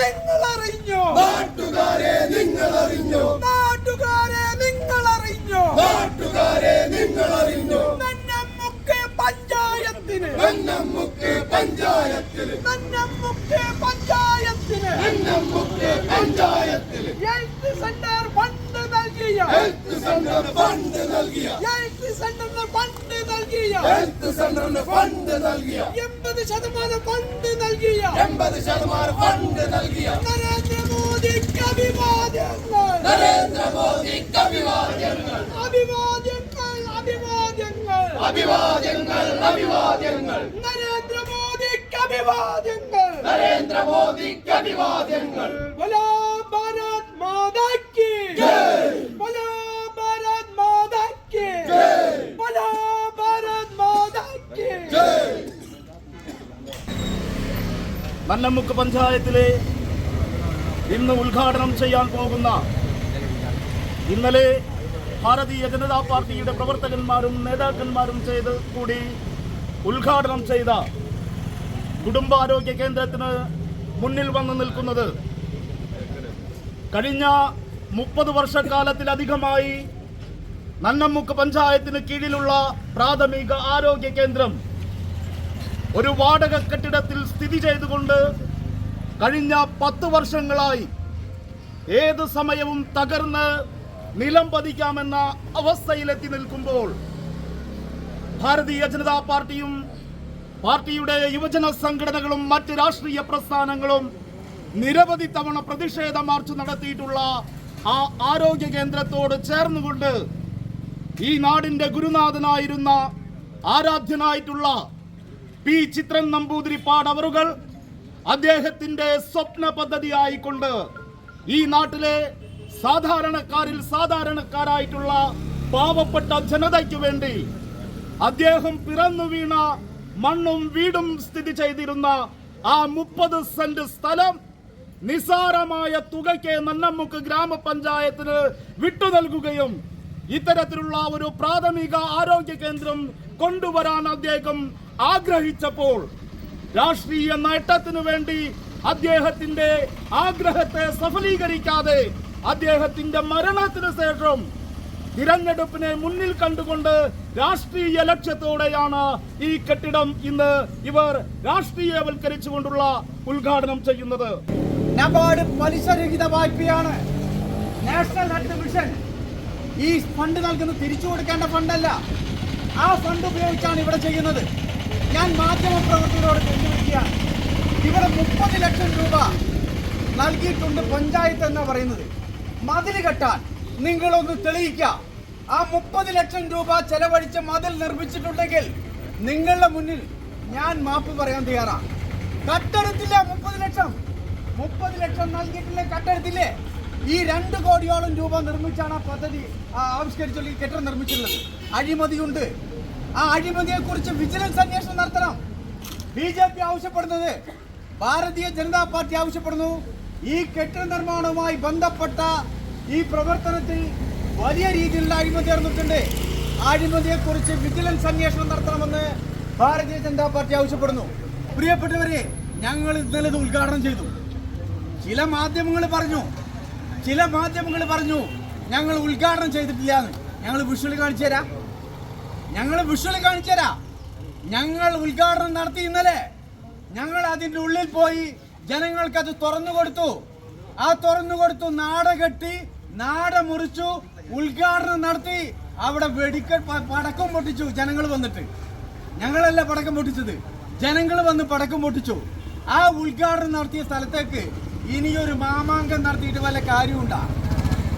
നിങ്ങൾ അറിഞ്ഞോ നാട്ടുകാരെ നിങ്ങൾ അറിഞ്ഞോ നാട്ടുകാരെ നിങ്ങൾ അറിഞ്ഞോ നാട്ടുകാരെ നിങ്ങൾ അറിഞ്ഞോ നന്നമ്മുക്ക് പഞ്ചായത്തിന്. നന്നമ്മുക്ക് പഞ്ചായത്തിൽ നന്നമ്മുക്ക് പഞ്ചായത്തിന്. നന്നമ്മുക്ക് പഞ്ചായത്തിൽ ഹെൽത്ത് സെന്റർ ഫണ്ട് നൽകിയ. ഹെൽത്ത് സെന്റർ ഫണ്ട് നൽകിയ. ഹെൽത്ത് സെന്റർ ഫണ്ട് നൽകിയ ഹെൽത്ത് സെന്ററിന് ഫണ്ട് നൽകിയ. എൺപത് ശതമാനം ഫണ്ട് നൽകിയ. എൺപത് ശതമാനം ഫണ്ട് നൽകിയ. നരേന്ദ്രമോദിക്ക് അഭിവാദ്യങ്ങൾ. നരേന്ദ്രമോദിക്ക് അഭിവാദ്യങ്ങൾ. അഭിവാദ്യങ്ങൾ അഭിവാദ്യങ്ങൾ. അഭിവാദ്യങ്ങൾ അഭിവാദ്യങ്ങൾ. നരേന്ദ്രമോദിക്ക് അഭിവാദ്യങ്ങൾ. നരേന്ദ്രമോദിക്ക് അഭിവാദ്യങ്ങൾ. ഭാരത് മാതാക്ക് ജയ്. നല്ലമുക്ക് പഞ്ചായത്തിലെ ഇന്ന് ഉദ്ഘാടനം ചെയ്യാൻ പോകുന്ന ഇന്നലെ ഭാരതീയ ജനതാ പാർട്ടിയുടെ പ്രവർത്തകന്മാരും നേതാക്കന്മാരും ചെയ്ത് കൂടി ഉദ്ഘാടനം ചെയ്ത കുടുംബാരോഗ്യ കേന്ദ്രത്തിന് മുന്നിൽ വന്നു നിൽക്കുന്നത് കഴിഞ്ഞ മുപ്പത് വർഷക്കാലത്തിലധികമായി നന്നമുക്ക് പഞ്ചായത്തിന് കീഴിലുള്ള പ്രാഥമിക ആരോഗ്യ കേന്ദ്രം ഒരു വാടക കെട്ടിടത്തിൽ സ്ഥിതി ചെയ്തുകൊണ്ട് കഴിഞ്ഞ പത്ത് വർഷങ്ങളായി ഏത് സമയവും തകർന്ന് നിലം പതിക്കാമെന്ന അവസ്ഥയിലെത്തി നിൽക്കുമ്പോൾ ഭാരതീയ ജനതാ പാർട്ടിയും പാർട്ടിയുടെ യുവജന സംഘടനകളും മറ്റ് രാഷ്ട്രീയ പ്രസ്ഥാനങ്ങളും നിരവധി തവണ പ്രതിഷേധ മാർച്ച് നടത്തിയിട്ടുള്ള ആ ആരോഗ്യ കേന്ദ്രത്തോട് ചേർന്നുകൊണ്ട് ഈ നാടിന്റെ ഗുരുനാഥനായിരുന്ന ആരാധ്യനായിട്ടുള്ള പി ചിത്രൻ നമ്പൂതിരിപ്പാട് അവറുകൾ അദ്ദേഹത്തിന്റെ സ്വപ്ന പദ്ധതിയായിക്കൊണ്ട് ഈ നാട്ടിലെ സാധാരണക്കാരിൽ സാധാരണക്കാരായിട്ടുള്ള പാവപ്പെട്ട ജനതയ്ക്ക് വേണ്ടി അദ്ദേഹം പിറന്നു വീണ മണ്ണും വീടും സ്ഥിതി ചെയ്തിരുന്ന ആ മുപ്പത് സെന്റ് സ്ഥലം നിസാരമായ തുകയ്ക്ക് നന്നമുക്ക് ഗ്രാമപഞ്ചായത്തിന് വിട്ടു നൽകുകയും ഇത്തരത്തിലുള്ള ഒരു പ്രാഥമിക ആരോഗ്യ കേന്ദ്രം കൊണ്ടുവരാൻ അദ്ദേഹം ആഗ്രഹിച്ചപ്പോൾ രാഷ്ട്രീയ നേട്ടത്തിനു വേണ്ടി അദ്ദേഹത്തിന്റെ ആഗ്രഹത്തെ സഫലീകരിക്കാതെ അദ്ദേഹത്തിന്റെ മരണത്തിന് ശേഷം തിരഞ്ഞെടുപ്പിനെ മുന്നിൽ കണ്ടുകൊണ്ട് രാഷ്ട്രീയ ലക്ഷ്യത്തോടെയാണ് ഈ കെട്ടിടം ഇന്ന് ഇവർ രാഷ്ട്രീയവൽക്കരിച്ചുകൊണ്ടുള്ള ഉദ്ഘാടനം ചെയ്യുന്നത്. നബാർഡ് പലിശരഹിത വായ്പയാണ്. നാഷണൽ ഹെൽത്ത് മിഷൻ ഈ ഫണ്ട് നൽകുന്ന തിരിച്ചു കൊടുക്കേണ്ട ഫണ്ടല്ല ആ ഫണ്ട് ഉപയോഗിച്ചാണ് ഇവിടെ ചെയ്യുന്നത്. ഞാൻ മാധ്യമ പ്രവർത്തകരോട് വെല്ലുവിളിക്കുകയാണ് ഇവിടെ മുപ്പത് ലക്ഷം രൂപ നൽകിയിട്ടുണ്ട് പഞ്ചായത്ത് എന്നാ പറയുന്നത്. മതിൽ കെട്ടാൻ നിങ്ങളൊന്ന് തെളിയിക്കുക. ആ മുപ്പത് ലക്ഷം രൂപ ചെലവഴിച്ച് മതിൽ നിർമ്മിച്ചിട്ടുണ്ടെങ്കിൽ നിങ്ങളുടെ മുന്നിൽ ഞാൻ മാപ്പ് പറയാൻ തയ്യാറാണ്. കട്ടെടുത്തില്ല മുപ്പത് ലക്ഷം. മുപ്പത് ലക്ഷം നൽകിയിട്ടില്ലേ കട്ടെടുത്തില്ലേ? ഈ രണ്ട് കോടിയോളം രൂപ നിർമ്മിച്ചാണ് ആ പദ്ധതി ആവിഷ്കരിച്ചുള്ള ഈ കെട്ടിടം നിർമ്മിച്ചിട്ടുള്ളത്. അഴിമതിയുണ്ട്. ആ അഴിമതിയെ കുറിച്ച് വിജിലൻസ് അന്വേഷണം നടത്തണം. ബി ജെ പി ആവശ്യപ്പെടുന്നത് ഭാരതീയ ജനതാ പാർട്ടി ആവശ്യപ്പെടുന്നു. ഈ കെട്ടിട നിർമ്മാണവുമായി ബന്ധപ്പെട്ട ഈ പ്രവർത്തനത്തിൽ വലിയ രീതിയിലുള്ള അഴിമതി നടന്നിട്ടുണ്ട്. അഴിമതിയെ അഴിമതിയെക്കുറിച്ച് വിജിലൻസ് അന്വേഷണം നടത്തണമെന്ന് ഭാരതീയ ജനതാ പാർട്ടി ആവശ്യപ്പെടുന്നു. പ്രിയപ്പെട്ടവരെ ഞങ്ങൾ ഇന്നലെ ഇത് ഉദ്ഘാടനം ചെയ്തു. ചില മാധ്യമങ്ങൾ പറഞ്ഞു. ചില മാധ്യമങ്ങൾ പറഞ്ഞു ഞങ്ങൾ ഉദ്ഘാടനം ചെയ്തിട്ടില്ല എന്ന്. ഞങ്ങൾ വിഷുവിൽ കാണിച്ചു തരാം. ഞങ്ങൾ വിഷ്വൽ കാണിച്ചു തരാം. ഞങ്ങൾ ഉദ്ഘാടനം നടത്തി ഇന്നലെ. ഞങ്ങൾ അതിന്റെ ഉള്ളിൽ പോയി ജനങ്ങൾക്ക് അത് തുറന്നു കൊടുത്തു. ആ തുറന്നു കൊടുത്തു നാട കെട്ടി നാട മുറിച്ചു ഉദ്ഘാടനം നടത്തി. അവിടെ വെടിക്ക പടക്കം പൊട്ടിച്ചു ജനങ്ങൾ വന്നിട്ട്. ഞങ്ങളല്ല പടക്കം പൊട്ടിച്ചത്. ജനങ്ങൾ വന്ന് പടക്കം പൊട്ടിച്ചു. ആ ഉദ്ഘാടനം നടത്തിയ സ്ഥലത്തേക്ക് ഇനിയൊരു മാമാങ്കം നടത്തിയിട്ട് വല്ല കാര്യമുണ്ടാ?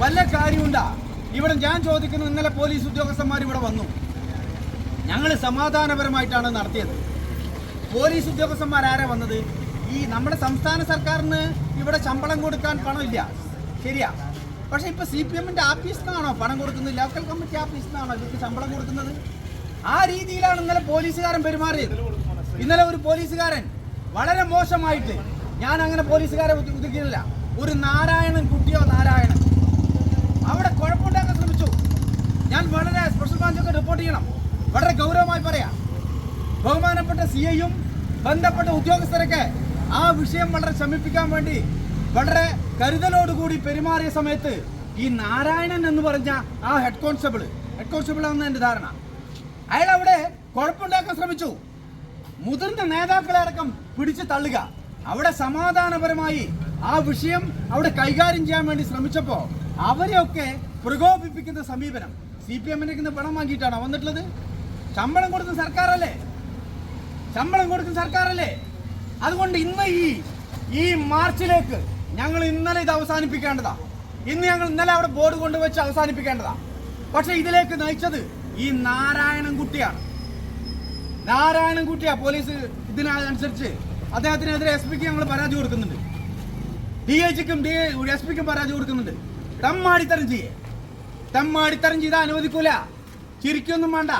വല്ല കാര്യമുണ്ടാ? ഇവിടെ ഞാൻ ചോദിക്കുന്നു ഇന്നലെ പോലീസ് ഉദ്യോഗസ്ഥന്മാർ ഇവിടെ വന്നു. ഞങ്ങൾ സമാധാനപരമായിട്ടാണ് നടത്തിയത്. പോലീസ് ഉദ്യോഗസ്ഥന്മാർ ആരാ വന്നത്? ഈ നമ്മുടെ സംസ്ഥാന സർക്കാരിന് ഇവിടെ ശമ്പളം കൊടുക്കാൻ പണമില്ല. ശരിയാ. പക്ഷെ ഇപ്പൊ സി പി എമ്മിന്റെ ആഫീസിൽ നിന്നാണോ പണം കൊടുക്കുന്നത്? ലോക്കൽ കമ്മിറ്റി ആഫീസിൽ നിന്നാണോ ഇവർക്ക് ശമ്പളം കൊടുക്കുന്നത്? ആ രീതിയിലാണ് ഇന്നലെ പോലീസുകാരൻ പെരുമാറിയത്. ഇന്നലെ ഒരു പോലീസുകാരൻ വളരെ മോശമായിട്ട് ഞാൻ അങ്ങനെ പോലീസുകാരെ ഉദിക്കുന്നില്ല ഒരു നാരായണൻ കുട്ടിയോ നാരായണൻ. അവിടെ കുഴപ്പമുണ്ടാക്കാൻ ശ്രമിച്ചു. ഞാൻ വളരെ സ്പെഷ്യൽ ബ്രാഞ്ചൊക്കെ റിപ്പോർട്ട് ചെയ്യണം. വളരെ ഗൗരവമായി പറയാം. ബഹുമാനപ്പെട്ട സി ഐയും ബന്ധപ്പെട്ട ഉദ്യോഗസ്ഥരൊക്കെ ആ വിഷയം വളരെ ശമിപ്പിക്കാൻ വേണ്ടി വളരെ കരുതലോടുകൂടി പെരുമാറിയ സമയത്ത് ഈ നാരായണൻ എന്ന് പറഞ്ഞ ആ ഹെഡ് കോൺസ്റ്റബിൾ ഹെഡ് കോൺസ്റ്റബിൾ ആണെന്ന് എന്റെ ധാരണ. അയാൾ അവിടെ കുഴപ്പമുണ്ടാക്കാൻ ശ്രമിച്ചു. മുതിർന്ന നേതാക്കളെ അടക്കം പിടിച്ചു തള്ളുക. അവിടെ സമാധാനപരമായി ആ വിഷയം അവിടെ കൈകാര്യം ചെയ്യാൻ വേണ്ടി ശ്രമിച്ചപ്പോ അവരെയൊക്കെ പ്രകോപിപ്പിക്കുന്ന സമീപനം. സി പി എമ്മിനെ പണം വാങ്ങിയിട്ടാണോ വന്നിട്ടുള്ളത്? ശമ്പളം കൊടുക്കുന്ന സർക്കാരല്ലേ? ശമ്പളം കൊടുക്കുന്ന സർക്കാരല്ലേ? അതുകൊണ്ട് ഇന്ന് ഈ ഈ മാർച്ചിലേക്ക് ഞങ്ങൾ ഇന്നലെ ഇത് അവസാനിപ്പിക്കേണ്ടതാ. ഇന്ന് ഞങ്ങൾ ഇന്നലെ അവിടെ ബോർഡ് കൊണ്ടുവച്ച് അവസാനിപ്പിക്കേണ്ടതാ. പക്ഷെ ഇതിലേക്ക് നയിച്ചത് ഈ നാരായണൻകുട്ടിയാണ് നാരായണൻകുട്ടിയാ പോലീസ് ഇതിനനുസരിച്ച് അദ്ദേഹത്തിനെതിരെ എസ് പിക്ക് ഞങ്ങൾ പരാതി കൊടുക്കുന്നുണ്ട്. ഡി ജിക്കും ഡി എസ് പിക്കും പരാതി കൊടുക്കുന്നുണ്ട്. തമ്മാടിത്തരം ചെയ്യേ. തമ്മാടിത്തരം ചെയ്താൽ അനുവദിക്കൂല. ചിരിക്കൊന്നും വേണ്ട.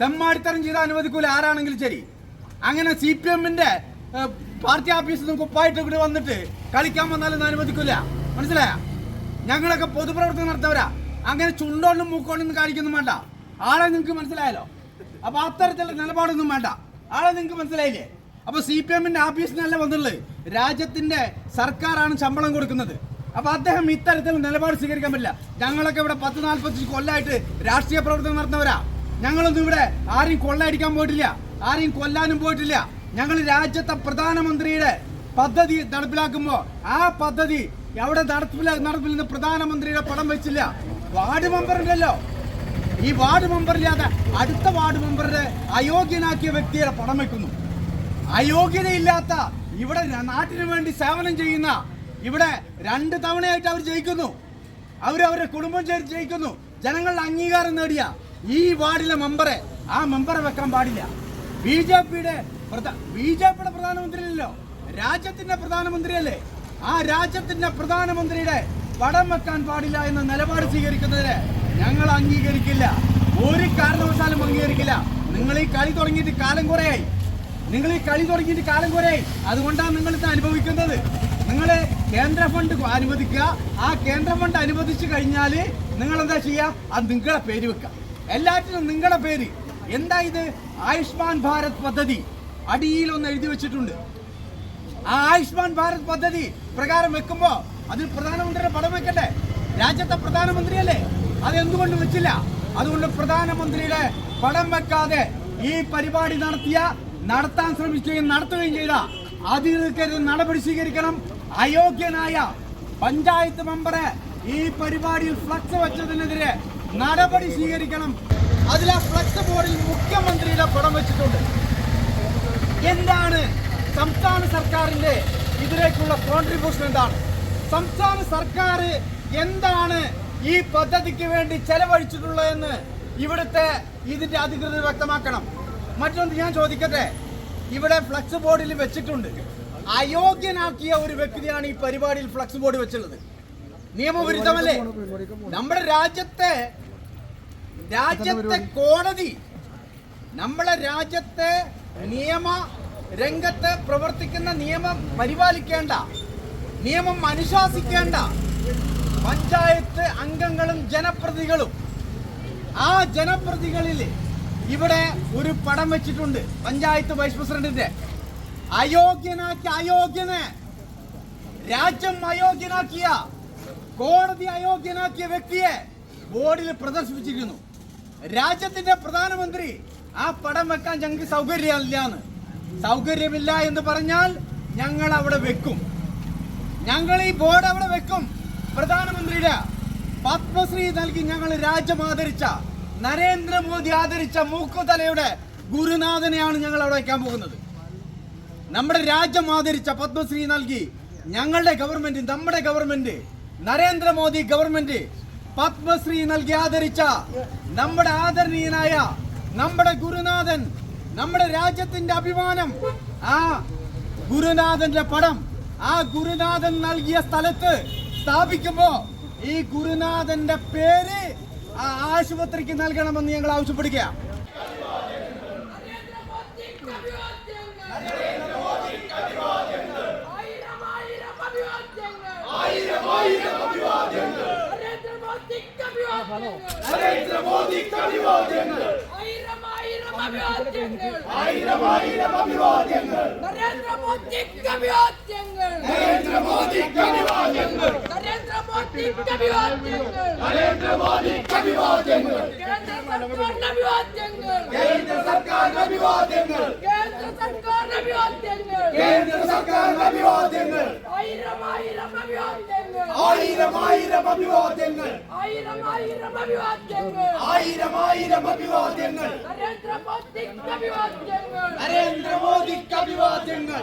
തെമ്മാടിത്തരം ചെയ്താൽ അനുവദിക്കൂല. ആരാണെങ്കിലും ശരി. അങ്ങനെ സി പി എമ്മിന്റെ പാർട്ടി ഓഫീസിൽ നിന്ന് കുപ്പായിട്ട് ഇവിടെ വന്നിട്ട് കളിക്കാൻ വന്നാലൊന്നും അനുവദിക്കൂല. മനസ്സിലായ? ഞങ്ങളൊക്കെ പൊതുപ്രവർത്തനം നടത്തവരാ. അങ്ങനെ ചുണ്ടോണ്ടും മൂക്കോണ്ടും കാണിക്കൊന്നും വേണ്ട. ആളെ നിങ്ങൾക്ക് മനസ്സിലായല്ലോ? അപ്പൊ അത്തരത്തിലുള്ള നിലപാടൊന്നും വേണ്ട. ആളെ നിങ്ങൾക്ക് മനസ്സിലായില്ലേ? അപ്പൊ സി പി എമ്മിന്റെ ഓഫീസിനല്ല വന്നുള്ളത് രാജ്യത്തിന്റെ സർക്കാരാണ് ശമ്പളം കൊടുക്കുന്നത്. അപ്പൊ അദ്ദേഹം ഇത്തരത്തിൽ നിലപാട് സ്വീകരിക്കാൻ പറ്റില്ല. ഞങ്ങളൊക്കെ ഇവിടെ പത്ത് നാൽപ്പത്തി കൊല്ലായിട്ട് രാഷ്ട്രീയ പ്രവർത്തനം നടത്തുന്നവരാ ഞങ്ങളൊന്നും ഇവിടെ ആരെയും കൊള്ളയടിക്കാൻ പോയിട്ടില്ല. ആരെയും കൊല്ലാനും പോയിട്ടില്ല. ഞങ്ങൾ രാജ്യത്തെ പ്രധാനമന്ത്രിയുടെ പദ്ധതി നടപ്പിലാക്കുമ്പോ ആ പദ്ധതി എവിടെ നടപ്പില നടപ്പിൽ പ്രധാനമന്ത്രിയുടെ പടം വെച്ചില്ല. വാർഡ് മെമ്പർ ഉണ്ടല്ലോ. ഈ വാർഡ് മെമ്പറില്ലാതെ അടുത്ത വാർഡ് മെമ്പറുടെ അയോഗ്യനാക്കിയ വ്യക്തിയുടെ പടം വെക്കുന്നു. അയോഗ്യതയില്ലാത്ത ഇവിടെ നാട്ടിന് വേണ്ടി സേവനം ചെയ്യുന്ന ഇവിടെ രണ്ട് തവണയായിട്ട് അവർ ജയിക്കുന്നു. അവർ അവരുടെ കുടുംബം ചേർത്ത് ജയിക്കുന്നു. ജനങ്ങളുടെ അംഗീകാരം നേടിയ ഈ വാർഡിലെ മെമ്പറെ ആ മെമ്പറെ വെക്കാൻ പാടില്ല. ബി ജെ പിയുടെ ബി ജെ പിയുടെ പ്രധാനമന്ത്രിയല്ലോ രാജ്യത്തിന്റെ പ്രധാനമന്ത്രിയല്ലേ. ആ രാജ്യത്തിന്റെ പ്രധാനമന്ത്രിയുടെ പടം വെക്കാൻ പാടില്ല എന്ന നിലപാട് സ്വീകരിക്കുന്നതിന് ഞങ്ങൾ അംഗീകരിക്കില്ല. ഒരു കാരണവശാലും അംഗീകരിക്കില്ല. നിങ്ങൾ ഈ കളി തുടങ്ങിയിട്ട് കാലം കുറയായി. നിങ്ങൾ ഈ കളി തുടങ്ങിയിട്ട് കാലം കുറയായി. അതുകൊണ്ടാണ് നിങ്ങൾ ഇത് അനുഭവിക്കുന്നത്. നിങ്ങൾ കേന്ദ്ര ഫണ്ട് അനുവദിക്കുക. ആ കേന്ദ്ര ഫണ്ട് അനുവദിച്ചു കഴിഞ്ഞാൽ നിങ്ങൾ എന്താ ചെയ്യുക അത് നിങ്ങളെ പേര് വെക്കുക. എല്ലാറ്റിനും നിങ്ങളുടെ പേര്. എന്താ ഇത്? ആയുഷ്മാൻ ഭാരത് പദ്ധതി. അടിയിൽ ഒന്ന് എഴുതി വെച്ചിട്ടുണ്ട്. ആ ആയുഷ്മാൻ ഭാരത് പദ്ധതി പ്രകാരം വെക്കുമ്പോ അതിൽ പ്രധാനമന്ത്രിയുടെ പടം വെക്കട്ടെ. രാജ്യത്തെ പ്രധാനമന്ത്രിയല്ലേ? അത് എന്തുകൊണ്ട് വെച്ചില്ല. അതുകൊണ്ട് പ്രധാനമന്ത്രിയുടെ പടം വെക്കാതെ ഈ പരിപാടി നടത്തിയ നടത്താൻ ശ്രമിക്കുകയും നടത്തുകയും ചെയ്ത അതിർക്കെതിരെ നടപടി സ്വീകരിക്കണം. അയോഗ്യനായ പഞ്ചായത്ത് മെമ്പറെ ഈ പരിപാടിയിൽ ഫ്ലക്സ് വെച്ചതിനെതിരെ നടപടി സ്വീകരിക്കണം. അതിൽ ആ ഫ്ലക്സ് ബോർഡിൽ മുഖ്യമന്ത്രിയുടെ പടം വെച്ചിട്ടുണ്ട്. എന്താണ് സംസ്ഥാന സർക്കാരിന്റെ ഇതിലേക്കുള്ള കോൺട്രിബ്യൂഷൻ എന്താണ്? സംസ്ഥാന സർക്കാർ എന്താണ് ഈ പദ്ധതിക്ക് വേണ്ടി ചെലവഴിച്ചിട്ടുള്ളതെന്ന് ഇവിടുത്തെ ഇതിന്റെ അധികൃതർ വ്യക്തമാക്കണം. മറ്റൊന്ന് ഞാൻ ചോദിക്കട്ടെ? ഇവിടെ ഫ്ലക്സ് ബോർഡിൽ വെച്ചിട്ടുണ്ട്. അയോഗ്യനാക്കിയ ഒരു വ്യക്തിയാണ് ഈ പരിപാടിയിൽ ഫ്ലക്സ് ബോർഡ് വെച്ചുള്ളത് നിയമവിരുദ്ധമല്ലേ? നമ്മുടെ രാജ്യത്തെ രാജ്യത്തെ കോടതി നമ്മളെ രാജ്യത്തെ നിയമ രംഗത്ത് പ്രവർത്തിക്കുന്ന നിയമം പരിപാലിക്കേണ്ട നിയമം അനുശാസിക്കേണ്ട പഞ്ചായത്ത് അംഗങ്ങളും ജനപ്രതികളും ആ ജനപ്രതികളിൽ ഇവിടെ ഒരു പടം വെച്ചിട്ടുണ്ട് പഞ്ചായത്ത് വൈസ് പ്രസിഡന്റിന്റെ. അയോഗ്യനാക്കി അയോഗ്യനെ രാജ്യം അയോഗ്യനാക്കിയ കോടതി അയോഗ്യനാക്കിയ വ്യക്തിയെ ബോർഡിൽ പ്രദർശിപ്പിച്ചിരിക്കുന്നു. രാജ്യത്തിന്റെ പ്രധാനമന്ത്രി ആ പടം വെക്കാൻ ഞങ്ങൾക്ക് സൗകര്യമില്ലാന്ന്. സൗകര്യമില്ല എന്ന് പറഞ്ഞാൽ ഞങ്ങൾ അവിടെ വെക്കും. ഞങ്ങൾ ഈ ബോർഡ് അവിടെ വെക്കും. പ്രധാനമന്ത്രിയുടെ പത്മശ്രീ നൽകി ഞങ്ങൾ രാജ്യം ആദരിച്ച നരേന്ദ്രമോദി ആദരിച്ച മൂക്കുതലയുടെ ഗുരുനാഥനെയാണ് ഞങ്ങൾ അവിടെ വയ്ക്കാൻ പോകുന്നത്. നമ്മുടെ രാജ്യം ആദരിച്ച പത്മശ്രീ നൽകി ഞങ്ങളുടെ ഗവൺമെന്റ് നമ്മുടെ ഗവൺമെന്റ് നരേന്ദ്രമോദി ഗവൺമെന്റ് പത്മശ്രീ നൽകി ആദരിച്ച നമ്മുടെ ആദരണീയനായ നമ്മുടെ ഗുരുനാഥൻ നമ്മുടെ രാജ്യത്തിന്റെ അഭിമാനം ആ ഗുരുനാഥന്റെ പടം ആ ഗുരുനാഥൻ നൽകിയ സ്ഥലത്ത് സ്ഥാപിക്കുമ്പോ ഈ ഗുരുനാഥന്റെ പേര് ആ ആശുപത്രിക്ക് നൽകണമെന്ന് ഞങ്ങൾ ആവശ്യപ്പെടുക ആയിരം ആയിരം അഭിവാദ്യങ്ങൾ നരേന്ദ്രമോദിക്ക് അഭിവാദ്യങ്ങൾ ആയിരം ആയിരം അഭിവാദ്യങ്ങൾ. നരേന്ദ്രമോദിക്ക് അഭിവാദ്യങ്ങൾ. നരേന്ദ്രമോദിക്ക് അഭിവാദ്യങ്ങൾ നരേന്ദ്രമോദിക്ക് അഭിവാദ്യങ്ങൾ കേന്ദ്ര സർക്കാരിന് അഭിവാദ്യങ്ങൾ കേന്ദ്ര സർക്കാരിന് അഭിവാദ്യങ്ങൾ കേന്ദ്ര സർക്കാരിന് അഭിവാദ്യങ്ങൾ കേന്ദ്ര സർക്കാരിന് അഭിവാദ്യങ്ങൾ ആയിരം ആയിരം അഭിവാദ്യങ്ങൾ. ആയിരം ആയിരം അഭിവാദ്യങ്ങൾ. ആയിരം ആയിരം അഭിവാദ്യങ്ങൾ. ആയിരം ആയിരം അഭിവാദ്യങ്ങൾ. നരേന്ദ്രമോദിക്ക് അഭിവാദ്യങ്ങൾ. നരേന്ദ്രമോദിക്ക് അഭിവാദ്യങ്ങൾ.